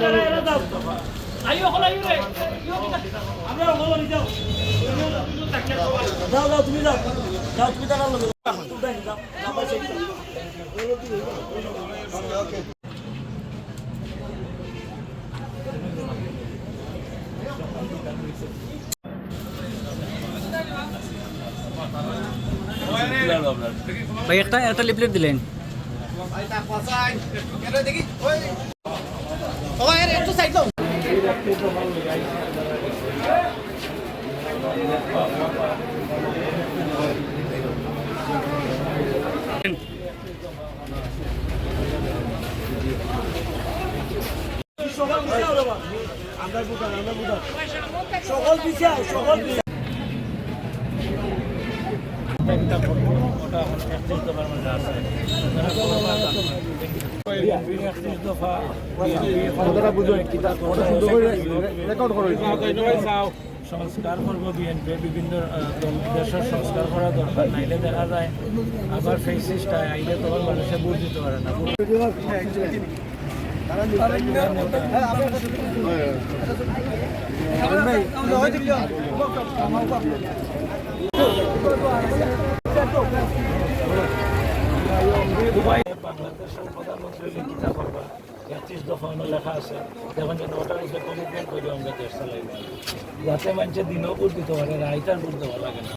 যাও। যাও। তুমি যাও। যাও তুমি টাকা লোক যাও। যাও পয়সা ভাই একটা একটা লিফলেট দিলেন। পিছিয়ে রে বাবা আমরা বুঝান আমরা বুঝান সকল পিছিয়ে সকল পিছিয়ে সংস্কার করব বিএনপি বিভিন্ন দেশের সংস্কার করা দরকার নাইলে দেখা যায় আবার ফেসিসটা আইলে তখন মানুষে বুঝ দিতে পারে না দুবাই বাংলাদেশের প্রধানমন্ত্রী লিখিত করবা একত্রিশ দফা লেখা আছে যেমন যেন ওটার উপরে কমিটমেন্ট করে আমরা দেশ চালাইব যাতে মানুষের দিনও ভোট দিতে পারে রাইটার ভোট দেওয়া লাগে না।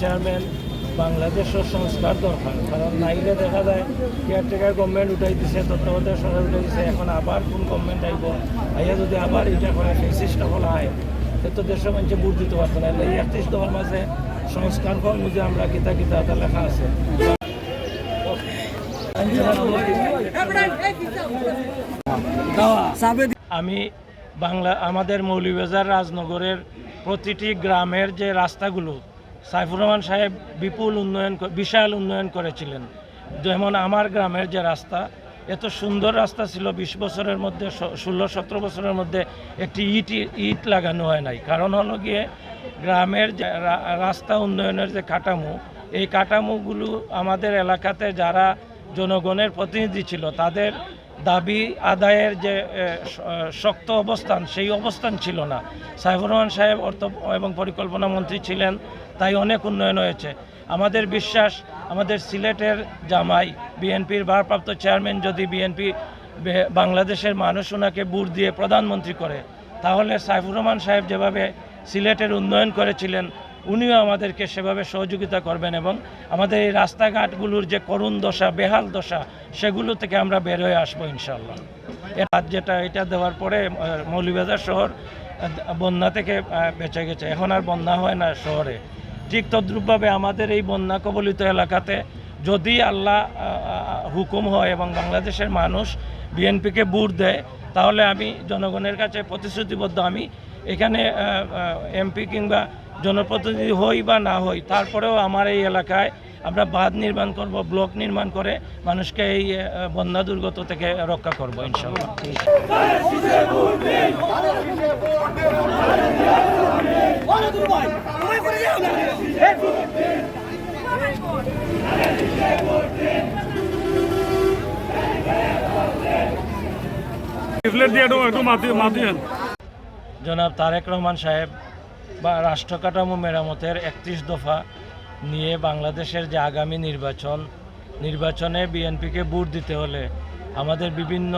চেয়ারম্যান বাংলাদেশের সংস্কার দরকার কারণ নাইলে দেখা যায় কেয়ারটেকার গভর্নমেন্ট উঠাই দিছে তত্ত্বাবধায়ক সরকার উঠাই দিছে এখন আবার কোন গভর্নমেন্ট আইব আইয়া যদি আবার এটা করে ফেসিসটা বলা হয় তো দেশের মানুষে বুট দিতে পারতো না একত্রিশ দফার মাঝে সংস্কার কর্ম যে আমরা কিতা কিতা এটা লেখা আছে। আমি বাংলা, আমাদের মৌলভীবাজার রাজনগরের প্রতিটি গ্রামের যে রাস্তাগুলো, সাইফুর রহমান সাহেব বিপুল উন্নয়ন বিশাল উন্নয়ন করেছিলেন। যেমন আমার গ্রামের যে রাস্তা, এত সুন্দর রাস্তা ছিল, বিশ বছরের মধ্যে ষোলো, সতেরো বছরের মধ্যে একটি ইট ইট লাগানো হয় নাই। কারণ হলো গিয়ে গ্রামের রাস্তা উন্নয়নের যে কাঠামো, এই কাঠামোগুলো আমাদের এলাকাতে যারা জনগণের প্রতিনিধি ছিল, তাদের দাবি আদায়ের যে শক্ত অবস্থান, সেই অবস্থান ছিল না। সাইফুর রহমান সাহেব অর্থ এবং পরিকল্পনা মন্ত্রী ছিলেন, তাই অনেক উন্নয়ন হয়েছে। আমাদের বিশ্বাস, আমাদের সিলেটের জামাই, বিএনপির ভারপ্রাপ্ত চেয়ারম্যান যদি বিএনপি বাংলাদেশের মানুষ ওনাকে বুট দিয়ে প্রধানমন্ত্রী করে, তাহলে সাইফুর রহমান সাহেব যেভাবে সিলেটের উন্নয়ন করেছিলেন উনিও আমাদেরকে সেভাবে সহযোগিতা করবেন এবং আমাদের এই রাস্তাঘাটগুলোর যে করুণ দশা বেহাল দশা সেগুলো থেকে আমরা বের হয়ে আসব ইনশাল্লাহ এবার যেটা এটা দেওয়ার পরে আহ, মৌলভীবাজার শহর বন্যা থেকে বেঁচে গেছে। এখন আর বন্যা হয় না শহরে। ঠিক তদ্রূপভাবে আমাদের এই বন্যা কবলিত এলাকাতে যদি আল্লাহ হুকুম হয় এবং বাংলাদেশের মানুষ বিএনপিকে বুট দেয় তাহলে আমি জনগণের কাছে প্রতিশ্রুতিবদ্ধ আমি। এখানে এমপি কিংবা জনপ্রতিনিধি হই বা না হই, তারপরেও আমার এই এলাকায় আমরা বাঁধ নির্মাণ করব, ব্লক নির্মাণ করে মানুষকে এই বন্যা দুর্গত থেকে রক্ষা করব ইনশাল্লাহ দিয়ে একটু একটু মাতি মাতিয়েন জনাব তারেক রহমান সাহেব বা রাষ্ট্র কাঠামো মেরামতের একত্রিশ দফা নিয়ে বাংলাদেশের যে আগামী নির্বাচন, নির্বাচনে বিএনপিকে বুট দিতে হলে আমাদের বিভিন্ন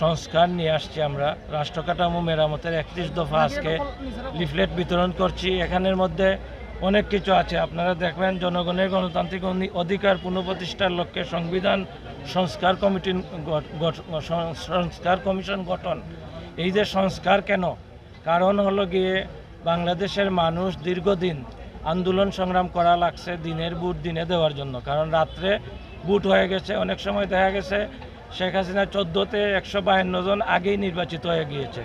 সংস্কার নিয়ে আসছি আমরা। রাষ্ট্র কাঠামো মেরামতের একত্রিশ দফা আজকে লিফলেট বিতরণ করছি। এখানের মধ্যে অনেক কিছু আছে। আপনারা দেখবেন, জনগণের গণতান্ত্রিক অধিকার পুনঃপ্রতিষ্ঠার লক্ষ্যে সংবিধান সংস্কার কমিটি সংস্কার কমিশন গঠন। এই যে সংস্কার কেন? কারণ হলো গিয়ে বাংলাদেশের মানুষ দীর্ঘদিন আন্দোলন সংগ্রাম করা লাগছে দিনের বুট দিনে দেওয়ার জন্য। কারণ রাত্রে বুট হয়ে গেছে, অনেক সময় দেখা গেছে শেখ হাসিনা চোদ্দোতে একশো বাহান্ন জন আগেই নির্বাচিত হয়ে গিয়েছে।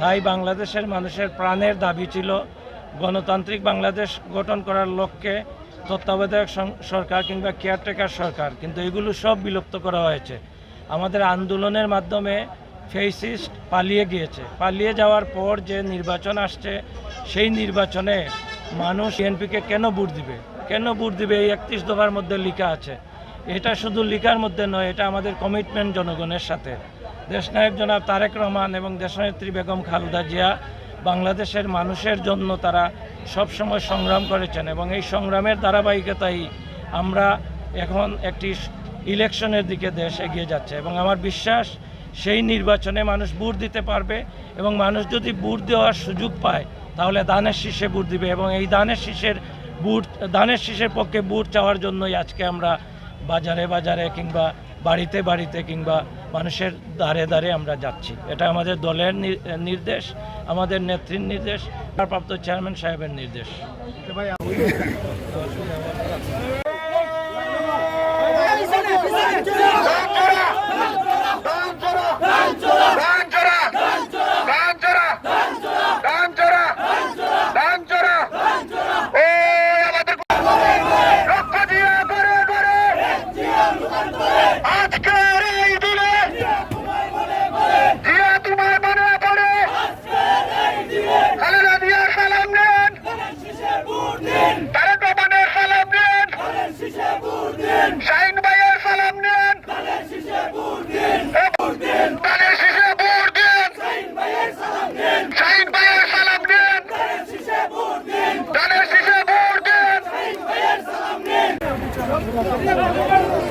তাই বাংলাদেশের মানুষের প্রাণের দাবি ছিল গণতান্ত্রিক বাংলাদেশ গঠন করার লক্ষ্যে তত্ত্বাবধায়ক সরকার কিংবা কেয়ারটেকার সরকার, কিন্তু এগুলো সব বিলুপ্ত করা হয়েছে। আমাদের আন্দোলনের মাধ্যমে ফেসিস্ট পালিয়ে গিয়েছে। পালিয়ে যাওয়ার পর যে নির্বাচন আসছে, সেই নির্বাচনে মানুষ বিএনপিকে কেন ভোট দিবে? কেন ভোট দিবে? এই একত্রিশ দফার মধ্যে লেখা আছে। এটা শুধু লিখার মধ্যে নয়, এটা আমাদের কমিটমেন্ট জনগণের সাথে। দেশনায়ক জনাব তারেক রহমান এবং দেশনেত্রী বেগম খালেদা জিয়া বাংলাদেশের মানুষের জন্য তারা সবসময় সংগ্রাম করেছেন এবং এই সংগ্রামের ধারাবাহিকতাই আমরা এখন একটি ইলেকশনের দিকে দেশ এগিয়ে যাচ্ছে এবং আমার বিশ্বাস সেই নির্বাচনে মানুষ ভোট দিতে পারবে এবং মানুষ যদি ভোট দেওয়ার সুযোগ পায়, তাহলে দানের শীষে ভোট দিবে এবং এই দানের শীষের বুট ধানের শীষের পক্ষে বুট চাওয়ার জন্যই আজকে আমরা বাজারে বাজারে কিংবা বাড়িতে বাড়িতে কিংবা মানুষের দাঁড়ে দাঁড়ে আমরা যাচ্ছি। এটা আমাদের দলের নির্দেশ, আমাদের নেত্রীর নির্দেশ প্রাপ্ত চেয়ারম্যান সাহেবের নির্দেশ। ভাই Yeah!